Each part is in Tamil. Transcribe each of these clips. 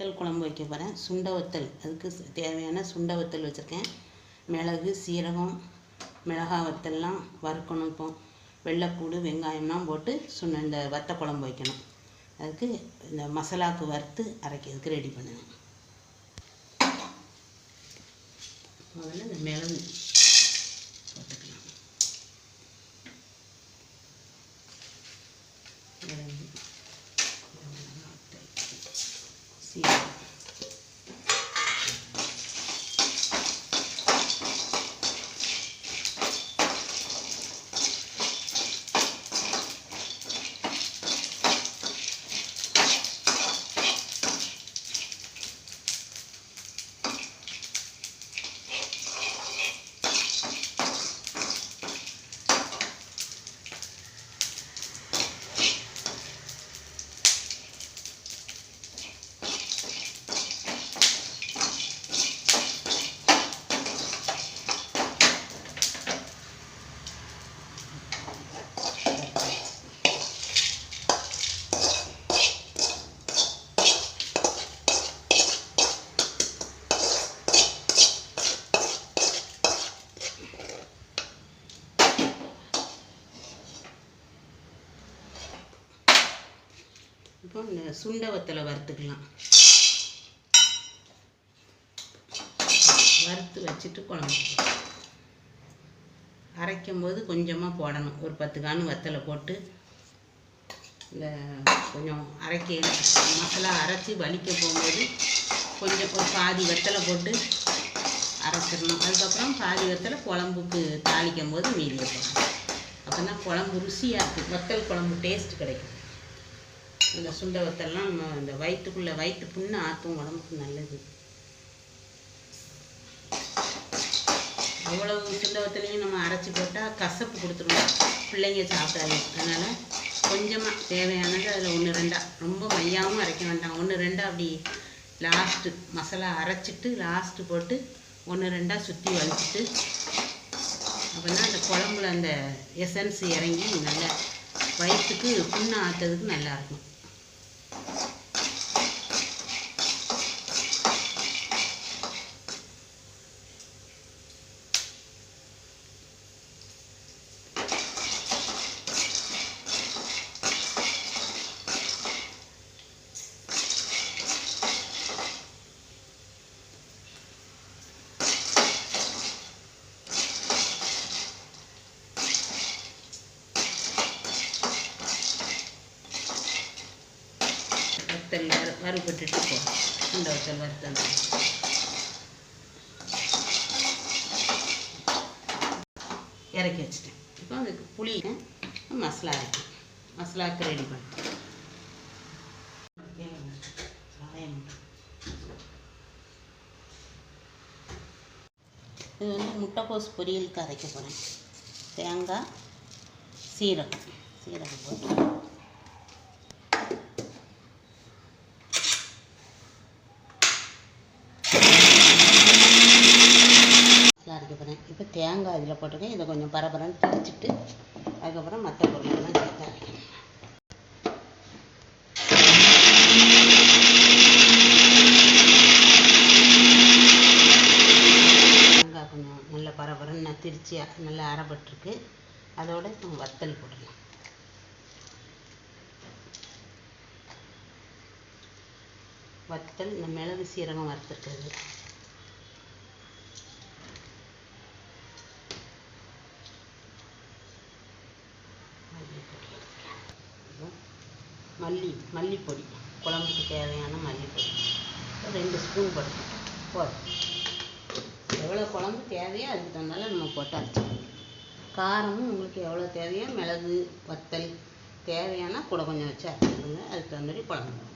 வத்தல் குழம்பு வைக்க போகிறேன் சுண்ட வத்தல். அதுக்கு தேவையான சுண்ட வத்தல் வச்சுருக்கேன். மிளகு சீரகம் மிளகாய் வத்தல்லாம் வறுக்கணும் இப்போ. வெள்ளைப்பூடு வெங்காயம்லாம் போட்டு சுண்ட இந்த வத்த குழம்பு வைக்கணும். அதுக்கு இந்த மசாலாவுக்கு வறுத்து அரைக்கிறதுக்கு ரெடி பண்ணணும் முதல்ல இந்த மிளகு போட்டுக்கலாம் மிளகு மிளகாய் வத்தல் சீரகம் இப்போ இந்த சுண்டை வத்தலை வறுத்துக்கலாம். வறுத்து வச்சுட்டு குழம்பு அரைக்கும்போது அரைக்கும் போது கொஞ்சமாக போடணும். ஒரு பத்து காணு வத்தலை போட்டு இந்த கொஞ்சம் அரைக்க மசாலா அரைச்சி வலிக்க போகும்போது கொஞ்சம் ஒரு பாதி வெத்தலை போட்டு அரைச்சிடணும். அதுக்கப்புறம் பாதி வெத்தலை குழம்புக்கு தாளிக்கும் போது மீதி வைக்கணும் அப்போ தான் குழம்பு ருசியாக இருக்குது வத்தல் குழம்பு டேஸ்ட் கிடைக்கும். இந்த சுண்டை வத்தல்லாம் நம்ம இந்த வயிற்றுக்குள்ளே வயிற்று புண்ணு ஆற்றும் உடம்புக்கு நல்லது. அவ்வளவு சுண்டவத்திலையும் நம்ம அரைச்சி போட்டால் கசப்பு கொடுத்துருவோம் பிள்ளைங்க சாப்பிடாது. அதனால் கொஞ்சமாக தேவையானது அதில் ஒன்று ரெண்டாக ரொம்ப மையாவும் அரைக்க வேண்டாம். ஒன்று ரெண்டாக அப்படி லாஸ்ட்டு மசாலா அரைச்சிட்டு லாஸ்ட்டு போட்டு ஒன்று ரெண்டாக சுற்றி வலிச்சிட்டு அப்படின்னா அந்த குழம்புல அந்த எசன்ஸ் இறங்கி நல்லா வயிற்றுக்கு புண்ணு ஆற்றுறதுக்கு நல்லாயிருக்கும் வறுத்தல் வறு வறுபட்டுட்டு போகும் சுண்டை வத்தல் வறுத்தல் இறக்கி வச்சுட்டேன். இப்போ அதுக்கு புளி மசாலா இருக்கு. மசாலாவுக்கு ரெடி பண்ணேன் இது வந்து முட்டைக்கோஸ் பொரியலுக்கு அரைக்க போகிறேன் தேங்காய் சீரகம். சீரகம் போட்டு மசாலா அரைக்க போகிறேன் இப்போ தேங்காய் இதில் போட்டிருக்கேன். இதை கொஞ்சம் பரபரன்னு திரிச்சிட்டு அதுக்கப்புறம் மற்ற பொருளெல்லாம் சேர்த்து அரைக்கணும் தேங்காய் கொஞ்சம் நல்ல பரபரன்னு திரிச்சு நல்லா அரைப்பட்டிருக்கு. அதோட வத்தல் போடலாம் வத்தல் இந்த மிளகு சீரகம் வறுத்துருக்குறது மல்லிப்பொடி அப்புறம் மல்லி மல்லிப்பொடி. குழம்புக்கு தேவையான மல்லிப்பொடி. ரெண்டு ஸ்பூன் போடுறோம் போதும். எவ்வளோ குழம்பு தேவையோ அதுக்கு தகுந்தால நம்ம போட்டு அரைச்சிக்கணும் காரமும் உங்களுக்கு எவ்வளோ தேவையோ மிளகு வத்தல் தேவையான கூட கொஞ்சம் வச்சு அரைச்சிக்கோங்க. அதுக்கு தகுந்த மாதிரி குழம்பு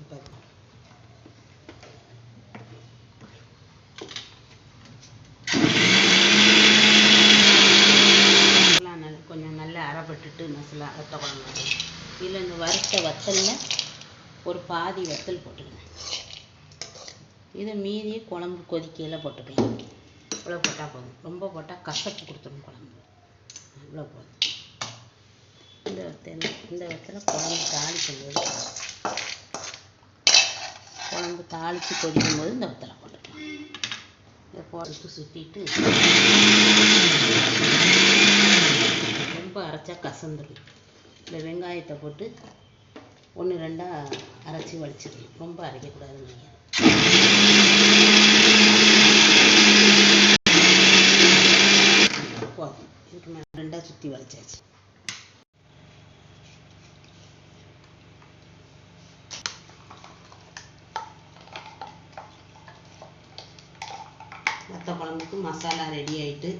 இப்போ எல்லாம் நல்ல கொஞ்சம் நல்லா அரைப்பட்டுட்டு வத்த குழம்பு இதில் இந்த வறுத்த வத்தலில் ஒரு பாதி வத்தல் போட்டுக்கிறேன் இதை மீதியே குழம்பு கொதிக்கையில் போட்டுக்கலாம் இவ்வளோ போட்டால் போதும். ரொம்ப போட்டால் கசப்பு கொடுத்துரும் குழம்பு. இவ்வளோ போதும். இந்த வத்தல இந்த வத்தல குழம்பு தாளிக்கும் போது குழம்பு தாளித்து கொதிக்கும் போது இந்த வத்தலை போட்டுக்கலாம். இதை போட்டு சுற்றிட்டு அரைச்சா கசந்துடும் இந்த வெங்காயத்தை போட்டு ஒன்று ரெண்டாக அரைச்சி வலிச்சிடணும் ரொம்ப அரைக்கக்கூடாதுன்னு நீங்கள் போதும் இதுக்கு மேலே ரெண்டாக சுற்றி வலிச்சாச்சு மற்ற குழம்புக்கு மசாலா ரெடி ஆயிட்டு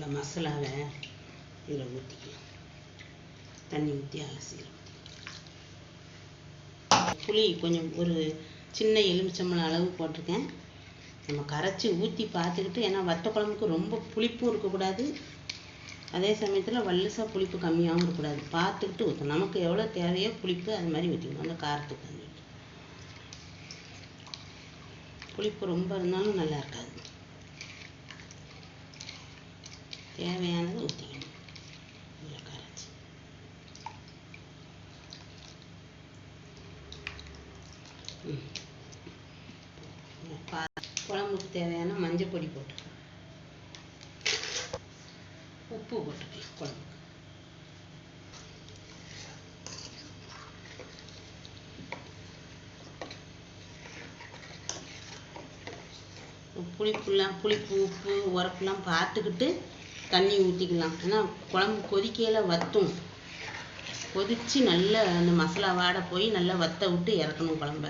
அந்த மசாலாவை இதில் ஊற்றிக்கலாம் தண்ணி ஊற்றி அலசிக்கலாம். புளி கொஞ்சம் ஒரு சின்ன எலுமிச்சம்பழம் அளவு போட்டிருக்கேன். நம்ம கரைச்சி ஊற்றி பார்த்துக்கிட்டு ஏன்னா வத்த குழம்புக்கு ரொம்ப புளிப்பும் இருக்கக்கூடாது. அதே சமயத்தில் வல்லுசா புளிப்பு கம்மியாகவும் இருக்கக்கூடாது. பார்த்துக்கிட்டு ஊற்றணும் நமக்கு எவ்வளோ தேவையோ புளிப்பு அது மாதிரி ஊற்றிக்கணும் அந்த காரத்துக்கு வந்து புளிப்பு ரொம்ப இருந்தாலும் நல்லா இருக்காது. தேவையானதை ஊற்றிக்கணும் இதில் கரைச்சி குழம்புக்கு தேவையான மஞ்சள் பொடி போட்டு உப்பு போட்டுக்கலாம் குழம்புக்கு புளிப்புலாம் புளிப்பு உப்பு உரப்புலாம் பார்த்துக்கிட்டு தண்ணி ஊற்றிக்கலாம் ஏன்னா குழம்பு கொதிக்கையில் வற்றும் கொதித்து நல்லா அந்த மசாலா வாட போய் நல்லா வத்த விட்டு இறக்கணும் குழம்ப.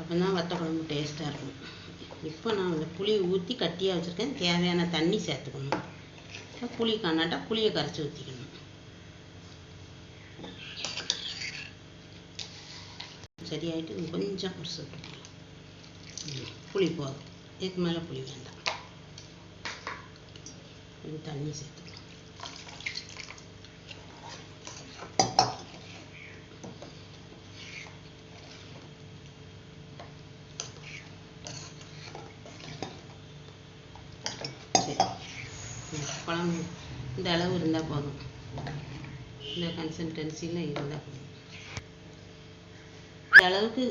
அப்போ தான் வத்த குழம்பு டேஸ்ட்டாக இருக்கும். இப்போ நான் அந்த புளியை ஊற்றி கட்டியாக வச்சுருக்கேன். தேவையான தண்ணி சேர்த்துக்கணும். புளி காணாட்டா புளியை கரைச்சி ஊற்றிக்கணும் சரியாயிட்டு கொஞ்சம் ஒரு புளி. புளி போதும். இதுக்கு மேலே புளி வேண்டாம். கொஞ்சம் தண்ணி சேர்த்துக்கணும் குழம்பு இந்த அளவு இருந்தால் போதும். இந்த கன்சன்டென்சியில் இருந்தால் போதும் இந்த அளவுக்கு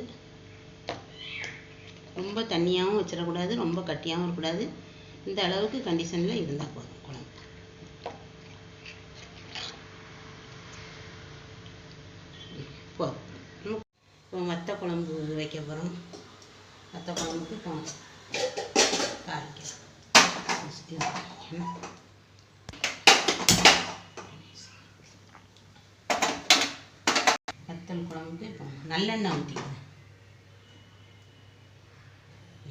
ரொம்ப தண்ணியாகவும் வச்சிடக்கூடாது ரொம்ப கட்டியாகவும் இருக்கக்கூடாது. இந்த அளவுக்கு கண்டிஷனில் இருந்தால் போதும் குழம்பு ம், போதும் நம்ம இப்போ வத்த குழம்பு வைக்க போகிறோம் வத்த குழம்புக்கு இப்போ தாளிக்கலாம் என்ன வத்தல் குழம்புக்கு இப்போ நல்லெண்ணெய் ஊற்றிக்கலாம்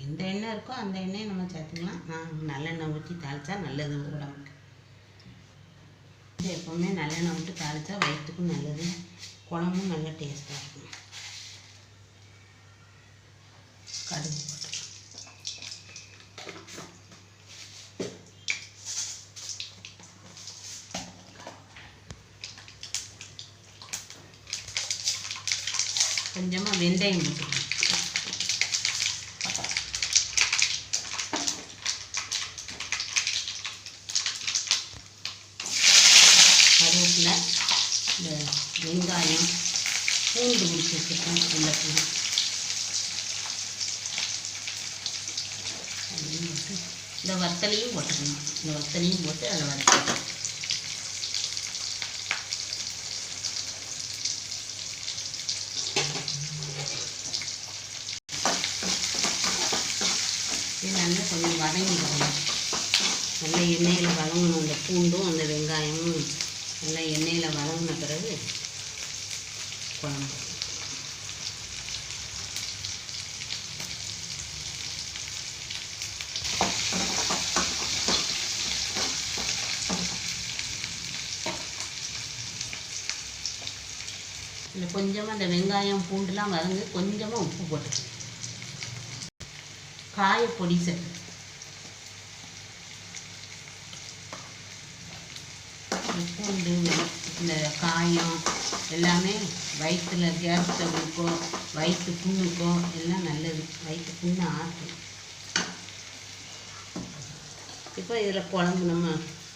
எந்த எண்ணெய் இருக்கோ அந்த எண்ணெயை நம்ம சேர்த்துக்கலாம் நான் நல்லெண்ணெய் ஊற்றி தாளித்தா நல்லது உடம்புக்கு எப்போவுமே நல்லெண்ணெய் விட்டு தாளித்தா வயிற்றுக்கும் நல்லது குழம்பும் நல்ல டேஸ்ட்டாக இருக்கும் கடுகு போட்டுக்கலாம் கொஞ்சமாக வெந்தயம் போட்டுக்கணும் கருவேப்பிலை இந்த வெங்காயம் பூண்டு உரிச்சு வச்சுருக்கேன் வெள்ளைப்பூண்டு இந்த வத்தலையும் போட்டுக்கணும். இந்த வத்தலையும் போட்டு அதை வதக்கணும் இது கொஞ்சம் வதங்கி வரணும் நல்லா எண்ணெயில் வதங்கணும். அந்த பூண்டும் அந்த வெங்காயமும் நல்லா எண்ணெயில் வதங்கின பிறகு குழம்பு. இதில் கொஞ்சமாக அந்த வெங்காயம் பூண்டுலாம் வதங்கி கொஞ்சமாக உப்பு போட்டுக்கணும். காய பொடி செட்டு பூண்டு இந்த காயம் எல்லாமே வயிற்றில் கேஸ் ஸ்டவ்வுக்கோ வயிற்று புண்ணுக்கோ எல்லாம் நல்லது. வயிற்று புண்ணு ஆற்றும் இப்போ இதில் குழம்பு நம்ம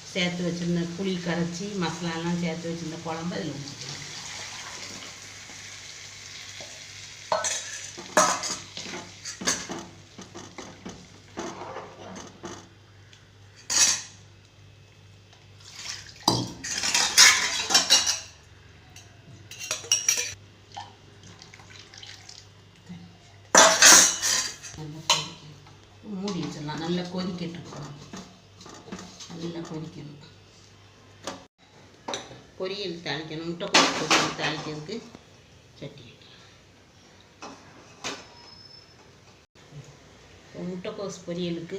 சேர்த்து வச்சுருந்த புளி கரைச்சி மசாலாலாம் சேர்த்து வச்சுருந்த குழம்பு அதில் ஊற்றிக்கலாம் பொரியல் தாளிக்கணும் முட்டைக்கோஸ் பொரியல் தாளிக்கிறதுக்கு சட்டி இப்போ முட்டைக்கோஸ் பொரியலுக்கு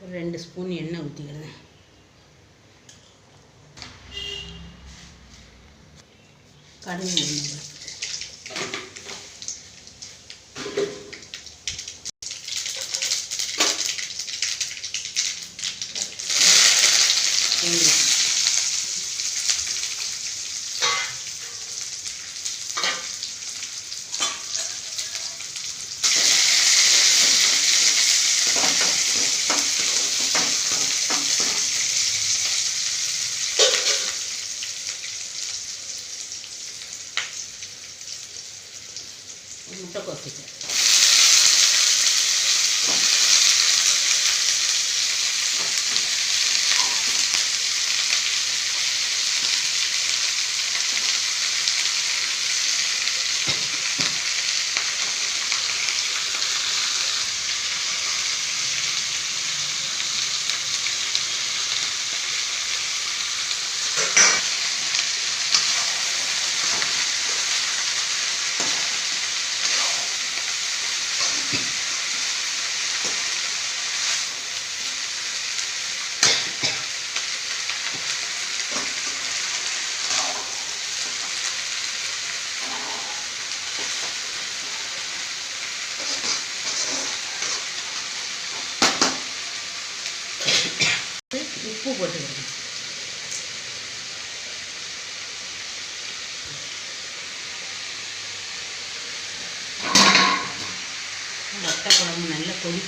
ஒரு ரெண்டு ஸ்பூன் எண்ணெய் ஊற்றிக்கிறேன் கடுகு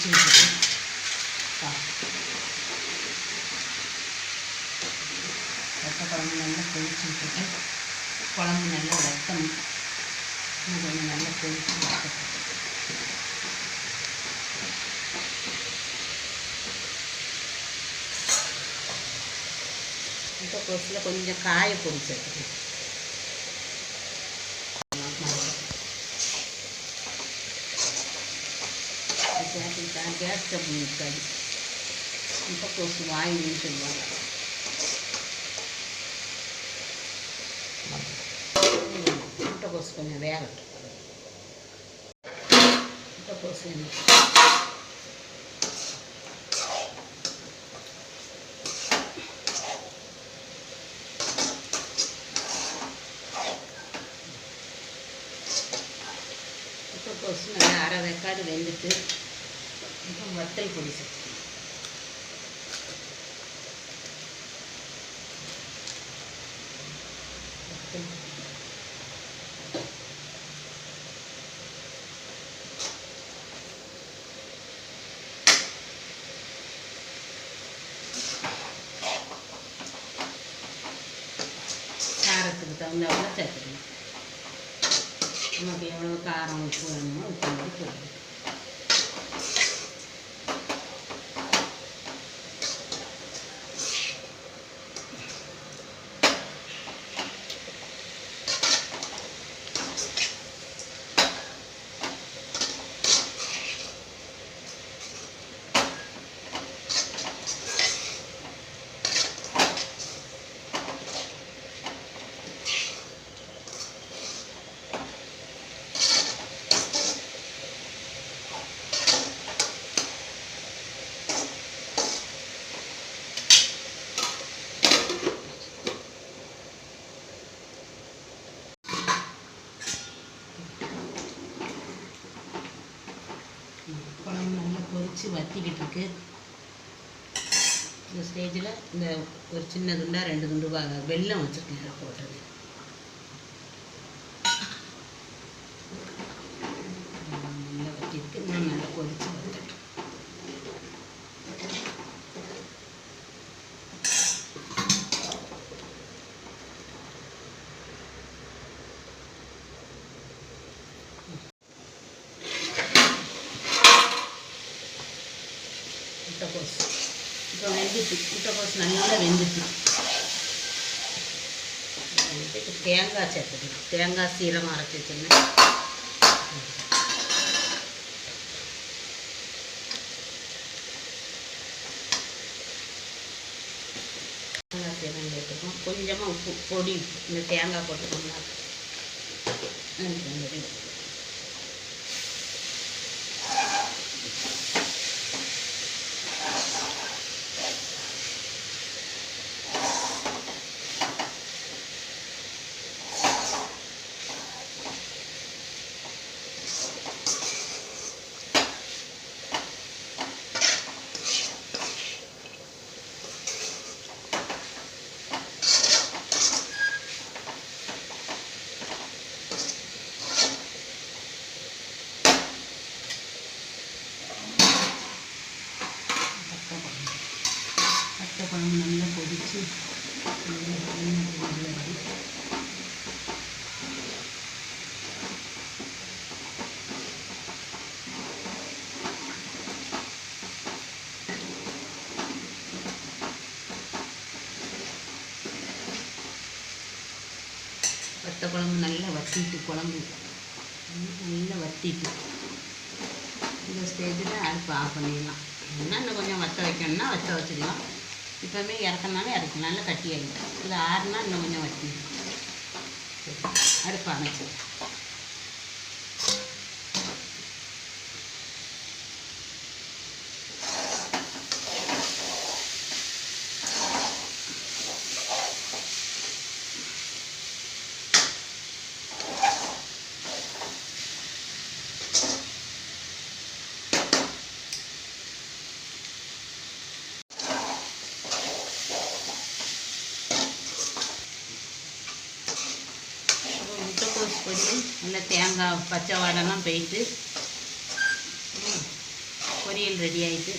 நல்லா ரத்த குழம்பு நல்லா கொதிச்சு விட்டுட்டு குழம்பு நல்லா ரத்தம் இன்னும் கொஞ்சம் நல்லா கொதிச்சு விட்டுட்டு இப்போ கொசில் கொஞ்சம் காய பொடி சேர்த்துக்கணும் சேர்த்துக்கிட்டா கேஸ் ட்ரபிள் இருக்காது முட்டைக்கோஸ் வாயுன்னு சொல்லுவாங்க முட்டைக்கோஸ் கொஞ்சம் வேகட்டும் முட்டைக்கோஸ் வேணும் முட்டைக்கோஸ் நல்லா அரை வெக்காடு வெந்துட்டு இப்போ வத்தல் பொடி சேர்த்துக்கணும் வத்தல் பொடி. காரத்துக்கு தகுந்தாப்புல சேர்த்துக்கணும் நமக்கு எவ்வளோ காரம் உப்பு வேணுமோ உப்பு மாதிரி போடணும் குழம்பு இருக்கு இந்த ஸ்டேஜில் இந்த ஒரு சின்ன துண்டா ரெண்டு துண்டு வெள்ளம் வெல்லம் வச்சுருக்கேன் போட்டது போடுறது நல்லா வச்சிருக்கு இன்னும் நல்லா கொதிச்சு வந்துட்டு முட்டைக்கோஸ் இப்போ வெந்துட்டு முட்டைக்கோஸ் நல்லா வெந்துட்டு தேங்காய் சேர்த்துக்கணும். தேங்காய் சீரகம் அரைச்சி வச்சுருந்தேன். தேங்காய் சீரகம் சேர்த்துக்கோம் கொஞ்சமாக உப்பு பொடி இந்த தேங்காய் போட்டுக்கோங்களா அதுக்கு வந்துட்டு பட்டை குழம்பு நல்லா கொதிச்சு நல்லா எண்ணெய் நல்லா வருது. வத்த குழம்பு நல்லா வத்திட்டு குழம்பு நல்லா வத்திட்டு. இந்த ஸ்டேஜில் அடுப்பு ஆஃப் பண்ணிடலாம். என்ன இன்னும் கொஞ்சம் வத்த வைக்கணும்னா வத்த வச்சுக்கலாம் இப்போவுமே இறக்கனாலும் இறக்கலாம் நல்லா கட்டி ஆகிடும் இது ஆறுனா இன்னும் கொஞ்சம் வட்டி. அடுப்பு அமைச்சிடும் முட்டைக்கோஸ் பொடி நல்லா தேங்காய் பச்சை வாடெல்லாம் போயிட்டு பொரியல் ரெடி ஆகிட்டு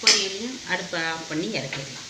பொரியலையும் அடுப்பை ஆஃப் பண்ணி இறக்கிடலாம்.